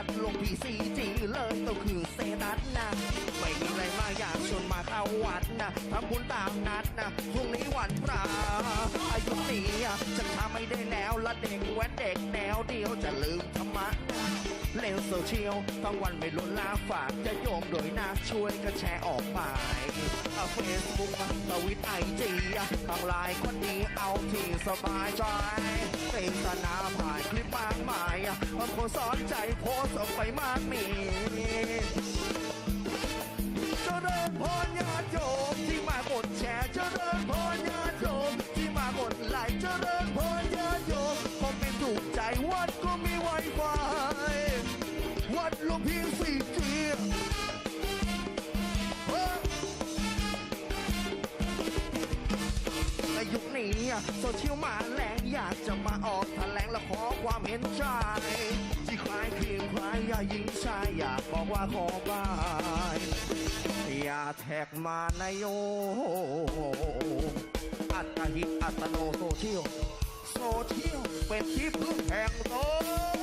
วัดลงพีซีจีเลยก็คือเซตัสนะ ไม่มีอะไรมากอยากชวนมาเข้าวัดนะทำบุญตามนัดนะพรุ่งนี้วันพระ ฉันทำไม่ได้แล้วละเด็กแว้นเด็กแนวเดียวจะลืมธรรมะเล่นโซเชียลทั้งวันไม่ลดละฝากจะโยมโดยนะช่วยกันแชร์ออกไปเฟซบุ๊กทวิตไอจีทางไลน์คนนี้เอาที่สบายใจเป็นศาสนาผ่านคลิปมากมายบางคนสอนใจโพสออกไปมากมีเจริญพรญาติโยมที่มากดแชร์เจริญพรญ โซเชียลมาแรงอยากจะมาออกแถลงและขอความเห็นใจที่คล้ายขิงคล้ายอยายิงชายอยากบอกว่าขอบายอย่าแท็กมาในโยอัตหิตอัตโนโซเชียลโซเชียลเป็นที่พึ่งแห่งตน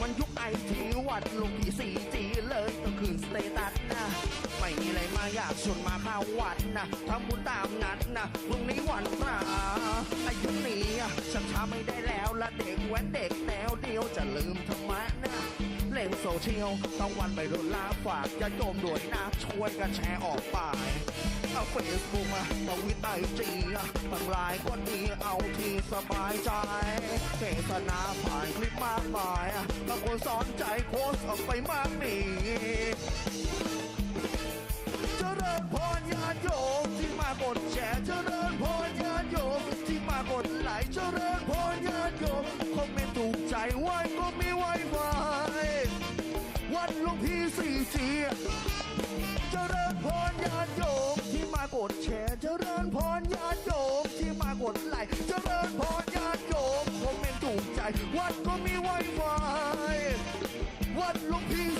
มันยุคไอทีวัดลงพี่สีจีเลยต้องคืนสเตตัสนะ ไม่มีอะไรมาอยากชวนมาเข้าวัดนะทำบุญตามนัดนะพรุ่งนี้วันพระอ้ยุนี้ฉันทำไม่ได้แล้วละเด็กแว้นเด็กแนวเดียวจะลืมธรรมะนะเล่นโซเชียลต้องวันไปโดนลาฝากจะโยมด้วยนะช่วยกันแชร์ออกไปเอาเฟซบุ๊กมาทวิตไอจีบางไลน์ก็ดีเอาที่สบายใจ เทศนาผ่านคลิปมากมายบางคนสอนใจโพสออกไปมากมีเจริญพรญาติโยมที่มากดแชร์เจริญพรญาติโยมที่มากดไลค์เจริญพรญาติโยมคอมเมนต์ถูกใจไว้ก็มีไวไฟวันหลวงพี่สี่เจียเจริญพรญาติโยมที่มากดแชร์เจริญพรญาติ What go me Wi-Fi? What look peace?